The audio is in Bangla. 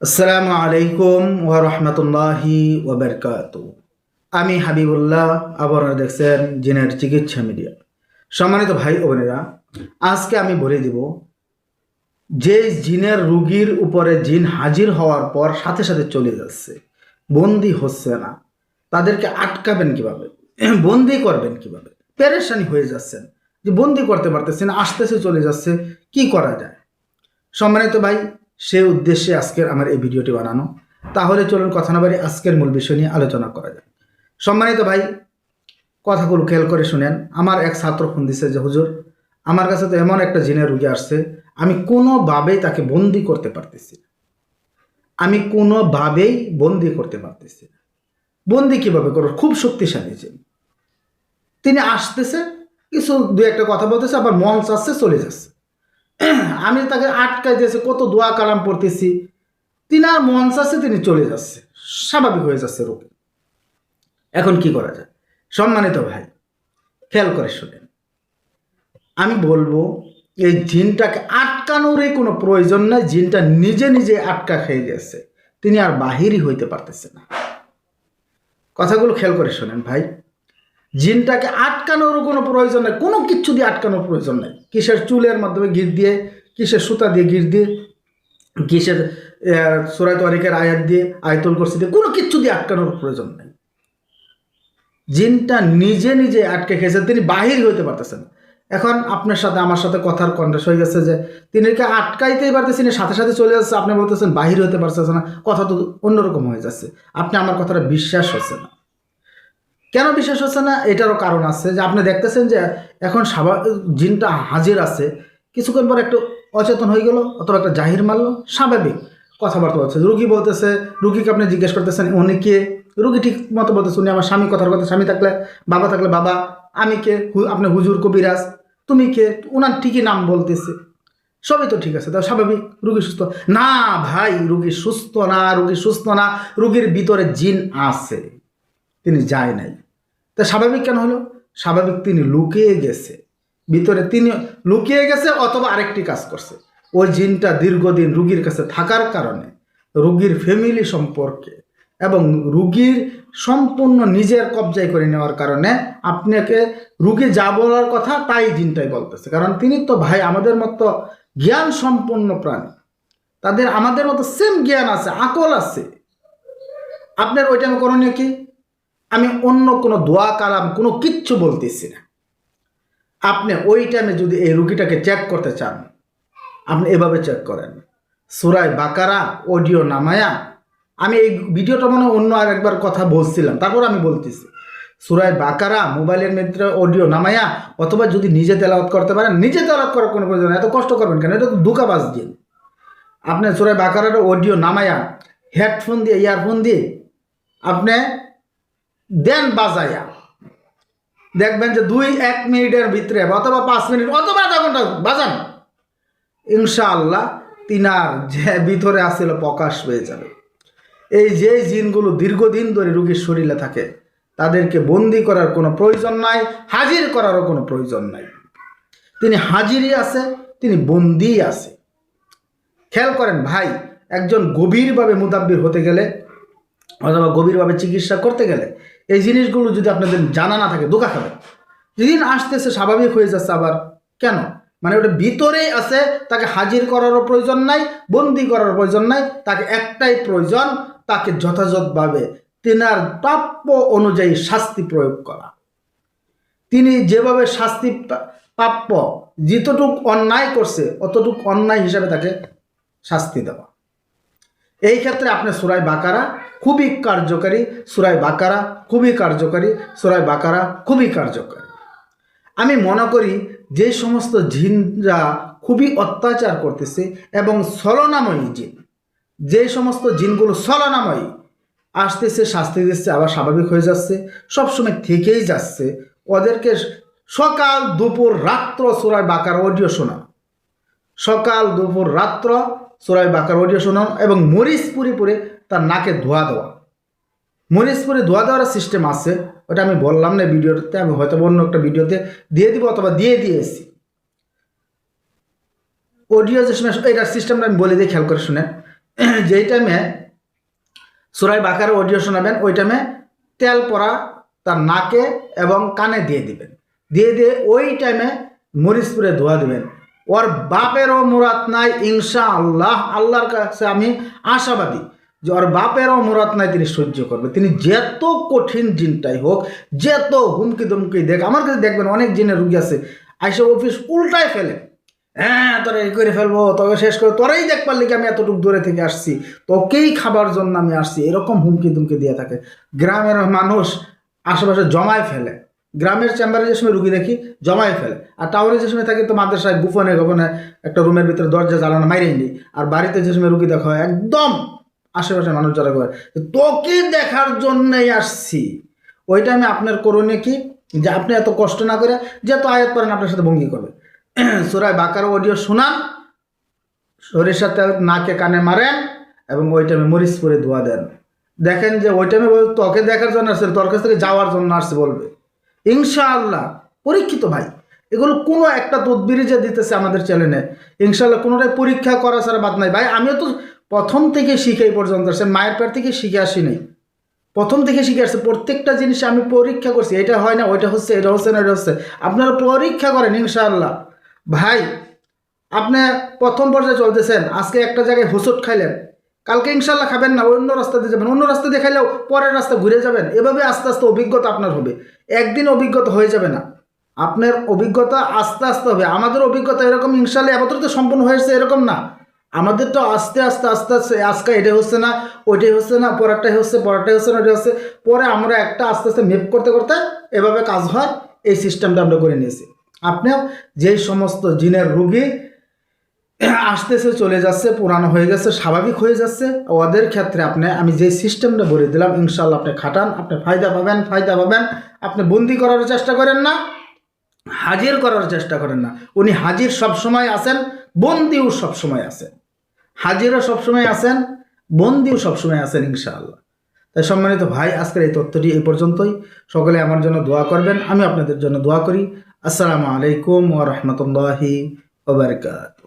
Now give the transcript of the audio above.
আসসালামু আলাইকুম ওয়া রাহমাতুল্লাহি ওয়া বারাকাতুহু। আমি হাবিবুল্লাহ আপনারা দেখছেন জিনের চিকিৎসা মিডিয়া। সম্মানিত ভাই ও বোনেরা, আজকে আমি বলে দিব, যে জিনের রুগীর উপরে জিন হাজির হওয়ার পর সাথে সাথে চলে যাচ্ছে, বন্দি হচ্ছে না, তাদেরকে আটকাবেন কীভাবে? বন্দি করবেন কীভাবে? পেরেশানি হয়ে যাচ্ছেন, যে বন্দি করতে পারতেছেন, আসতেছে, চলে যাচ্ছে, কি করা যায়? সম্মানিত ভাই সে উদ্দেশ্যে আজকের আমার এই ভিডিওটি বানানো। তাহলে চলুন কথা না বাড়ি আজকের মূল বিষয় নিয়ে আলোচনা করা যায় সম্মানিত ভাই, কথাগুলো খেয়াল করে শুনেন। আমার এক ছাত্র ফোন দিছে যে, হুজুর, আমার কাছে তো এমন একটা জিনের রুগী আসছে, আমি কোনোভাবেই তাকে বন্দি করতে পারতেছি না। আমি কোনোভাবেই বন্দি করতে পারতেছি না। বন্দি কীভাবে করো খুব শক্তিশালী জিন। তিনি আসতেছে, কিছু দু একটা কথা বলতেছে, আবার মন চাচ্ছে চলে যাচ্ছে। আমি তাকে আটকাই দিয়েছি, কত দোয়া কালাম পড়তেছি। তিনি আর মন চাচ্ছে তিনি চলে যাচ্ছে। স্বাভাবিক হয়ে যাচ্ছে রোগী। এখন কি করা যায়? সম্মানিত ভাই, খেয়াল করে শোনেন। আমি বলব, এই জিনটাকে আটকানোরই কোনো প্রয়োজন নাই, জিনটা নিজে নিজে আটকা খেয়ে গেছে। তিনি আর বাহিরই হইতে পারতেছে না। কথাগুলো খেয়াল করে শোনেন ভাই। জিনটাকে আটকানোরও কোনো প্রয়োজন নেই, কোনো কিচ্ছু দিয়ে আটকানোর প্রয়োজন নেই। কিসের চুলের মাধ্যমে গির দিয়ে, কিসের সুতা দিয়ে গির দিয়ে, কিসের সুরায় তরিকের আয়াত দিয়ে, আয়তল করছি দিয়ে, কোনো কিচ্ছু দিয়ে আটকানোর প্রয়োজন নেই। জিনটা নিজে নিজে আটকে খেয়েছে, তিনি বাহির হইতে পারতেছেন এখন আপনার সাথে, আমার সাথে কথার কন্টেস হয়ে গেছে যে তিনি কে আটকাইতেই পারতেছেন সাথে সাথে চলে যাচ্ছে, আপনি বলতেছেন বাহির হতে পারতেছে না, কথা তো অন্যরকম হয়ে যাচ্ছে। আপনি আমার কথাটা বিশ্বাস হচ্ছে না। কেন বিশ্বাস হচ্ছে না? এটারও কারণ আছে যে আপনি দেখতেছেন যে এখন স্বাভাবিক জিনটা হাজির আছে। কিছুক্ষণ পর একটু অচেতন হয়ে গেল অথবা একটা জাহির মারলো। স্বাভাবিক কথাবার্তা বলছে রুগী বলতেছে, রুগীকে আপনি জিজ্ঞেস করতেছেন, উনি কে? রুগী ঠিক মতো বলতেছে, উনি আমার স্বামী। কথার কথা, স্বামী থাকলে, বাবা থাকলে, বাবা, আমি কে? আপনি হুজুর কবিরাজ, তুমি কে? ওনার ঠিকই নাম বলতেছে। সবই তো ঠিক আছে তা স্বাভাবিক, রুগী সুস্থ। না ভাই, রুগী সুস্থ না, রুগী সুস্থ না, রুগীর ভিতরে জিন আছে। তিনি যায় নাই। তা স্বাভাবিক কেন হলো? স্বাভাবিক তিনি লুকিয়ে গেছে। ভিতরে তিনি লুকিয়ে গেছে অথবা আরেকটি কাজ করছে। ওই জিনটা দীর্ঘদিন রুগীর কাছে থাকার কারণে রুগীর ফ্যামিলি সম্পর্কে এবং রুগীর সম্পূর্ণ নিজের কবজায় করে নেওয়ার কারণে আপনাকে রুগী যা বলার কথা তাই জিনটাই বলতেছে। কারণ তিনি তো ভাই আমাদের মতো জ্ঞান সম্পন্ন প্রাণী। তাদের আমাদের মতো সেম জ্ঞান আছে, আকল আছে। আপনার ওই টাইমে করণীয় কি? আমি অন্য কোনো দোয়া, কালাম, কোনো কিচ্ছু বলতেছি না। আপনি ওই টাইমে যদি এই রুগীটাকে চেক করতে চান, আপনি এভাবে চেক করেন। সুরায় বাকারা অডিও নামায়া, আমি এই ভিডিওটা মনে অন্য আর একবার কথা বলছিলাম, তারপর আমি বলতেছি। সুরায় বাকারা, মোবাইলের মধ্যে অডিও নামায়া, অথবা যদি নিজে তেলাওয়াত করতে পারেন, নিজে তেলাওয়াত করার কোনো প্রয়োজন এত কষ্ট করবেন কেন? এটা তো দুকাবাজ দিন। আপনি সুরায় বাকারার অডিও নামায়া হেডফোন দিয়ে ইয়ারফোন দিয়ে, আপনি দেন বাজায়া। দেখবেন যে দুই, এক মিনিটের ভিতরে অথবা পাঁচ মিনিট, অথবা আধা ঘণ্টা বাজান। ইনশাআল্লাহ তিনার যে ভিতরে আসছিল প্রকাশ হয়ে যাবে। এই যে জিনগুলো দীর্ঘদিন ধরে রুগীর শরীরে থাকে, তাদেরকে বন্দি করার কোনো প্রয়োজন নাই, হাজির করারও কোনো প্রয়োজন নাই। তিনি হাজিরই আছে, তিনি বন্দি আছে। খেয়াল করেন ভাই, একজন গভীরভাবে মুদাব্বির হতে গেলে, অথবা গভীরভাবে চিকিৎসা করতে গেলে এই জিনিসগুলো যদি আপনাদের জানা না থাকে দোকা খাবে যেদিন আসতেছে, স্বাভাবিক হয়ে যাচ্ছে আবার। কেন? মানে ওটা ভিতরেই আছে, তাকে হাজির করারও প্রয়োজন নাই, বন্দি করার প্রয়োজন নাই, তাকে একটাই প্রয়োজন, তাকে যথাযথভাবে তেনার প্রাপ্য অনুযায়ী শাস্তি প্রয়োগ করা। তিনি যেভাবে শাস্তি প্রাপ্য, যতটুক অন্যায় করছে, অতটুক অন্যায় হিসাবে তাকে শাস্তি দেওয়া। এই ক্ষেত্রে আপনি সুরাই বাকারা খুবই কার্যকারী সুরাই বাকারা খুবই কার্যকারী সুরাই বাকারা খুবই কার্যকারী। আমি মনে করি যে সমস্ত জিনরা খুবই অত্যাচার করতেছে এবং ছলনাময়ী জিন। যে সমস্ত জিনগুলো ছলনাময়ী, আসতেছে, শাস্তি দিচ্ছে, আবার স্বাভাবিক হয়ে যাচ্ছে, সবসময় থেকেই যাচ্ছে। ওদেরকে সকাল, দুপুর, রাত্র সুরায় বাকার অডিও শোনা সকাল, দুপুর, রাত্র সুরাই বাকার অডিও শোনানো এবং মরিচ পুরি পুরে তার নাকে ধোয়া দেওয়া। মরিচ পুরি ধোয়া দেওয়ার সিস্টেম আছে, ওটা আমি বললাম না ভিডিওতে, আমি হয়তো অন্য একটা ভিডিওতে দিয়ে দিব অথবা দিয়ে দিয়েছি। অডিও যে সময়, এটার সিস্টেমটা আমি বলে দিই, খেয়াল করে শুনে। যেই টাইমে সুরাই বাকার অডিও শোনাবেন, ওই টাইমে তেল পরা তার নাকে এবং কানে দিয়ে দিবেন। দিয়ে দিয়ে ওই টাইমে মরিচপুরে ধোয়া দিবেন। ওর বাপেরও মুরাত নাই ইনশা আল্লাহ আল্লাহর কাছে আমি আশাবাদী যে ওর বাপেরও মুরাত নাই, তিনি সহ্য করবে। তিনি যত কঠিন জিনটাই হোক, যত হুমকি দুমকি দেখ, আমার কাছে দেখবেন অনেক জিনের রুগী আছে, আইসে অফিস উল্টায় ফেলে। হ্যাঁ তোরা এই করে ফেলব, তোকে শেষ করে, তোরাই দেখবার লিগে আমি এতটুকু দূরে থেকে আসছি, তোকেই খাবার জন্য আমি আসছি, এরকম হুমকি দুমকি দিয়ে থাকে। গ্রামের মানুষ আশেপাশে জমায় ফেলে। গ্রামের চেম্বারে যে সময় রুগী দেখি, জমায় ফেলে। আর টাউনে যে সময় থাকি তো মাদ্রাসায় গোপনে গোপনে একটা রুমের ভিতরে দরজা, জ্বালানো মাইরেই নি আর বাড়িতে যে সময় রুগী দেখা হয়, একদম আশেপাশে মানুষ যারা করে তোকে দেখার জন্যই আসছি। ওই টাইমে আপনার করণীয় কি? যে আপনি এত কষ্ট না করে যে যেহেতু আয়াত করেন আপনার সাথে ভঙ্গি করবে। সুরায় বাকার অডিও শোনান, সরিষার তেল নাকে কানে মারেন এবং ওই টাইমে মরিচ পরে ধোয়া দেন। দেখেন যে ওই টাইমে তোকে দেখার জন্য আসছে, তোর কাছ থেকে যাওয়ার জন্য আসছে বলবে। ইনশাআল্লাহ, পরীক্ষিত ভাই। এগুলো কোনো একটা তদবিরই যে দিতেছে আমাদের চ্যানেলে, ইনশাআল্লাহ কোনোটাই পরীক্ষা করা ছাড়া বাদ নাই। ভাই, আমিও তো প্রথম থেকে শিখে পর্যন্ত আসছে মায়ের পেট থেকে শিখে আসি নাই। প্রথম থেকে শিখে আসছে, প্রত্যেকটা জিনিস আমি পরীক্ষা করছি, এটা হয় না, ওইটা হচ্ছে, এটা হচ্ছে না, এটা হচ্ছে। আপনারা পরীক্ষা করেন ইনশাআল্লাহ। ভাই, আপনি প্রথম পর্যায়ে চলতেছেন, আজকে একটা জায়গায় হোসট খাইলেন। কালকে ইনশাল্লাহ খাবেন না, অন্য রাস্তা দিয়ে যাবেন। অন্য রাস্তা দিয়ে খাইলেও পরের রাস্তা ঘুরে যাবেন। এভাবে আস্তে আস্তে অভিজ্ঞতা আপনার হবে। একদিন অভিজ্ঞতা হয়ে যাবে না। আপনার অভিজ্ঞতা আস্তে আস্তে হবে। আমাদের অভিজ্ঞতা এরকম ইনশাল্লাহ আপাতত তো সম্পূর্ণ হয়েছে এরকম না। আমাদের তো আস্তে আস্তে আস্তে আস্তে, আজকে এটা হচ্ছে না, ওইটাই হচ্ছে না, পরেরটাই হচ্ছে পরেরটাই হচ্ছে না ওইটা হচ্ছে। পরে আমরা একটা আস্তে আস্তে মেপ করতে করতে এভাবে কাজ হয়, এই সিস্টেমটা আমরা করে নিয়েছি। আপনিও যেই সমস্ত জিনের রুগী আসতেছে, চলে যাচ্ছে, পুরানো হয়ে গেছে, স্বাভাবিক হয়ে যাচ্ছে। ওদের ক্ষেত্রে আপনি, আমি যে সিস্টেমটা বলে দিলাম ইনশাল্লাহ আপনি খাটান, আপনি ফায়দা পাবেন ফায়দা পাবেন। আপনি বন্দি করার চেষ্টা করেন না, হাজির করার চেষ্টা করেন না। উনি হাজির সব সময় আছেন, বন্দিও সব সময় আছেন। হাজিরও সবসময় আছেন, বন্দিও সবসময় আছেন, ইনশাআল্লাহ। তাই সম্মানিত ভাই, আজকের এই তথ্যটি এই পর্যন্তই। সকলে আমার জন্য দোয়া করবেন আমি আপনাদের জন্য দোয়া করি। আসসালামু আলাইকুম ওয়া রাহমাতুল্লাহি ওয়া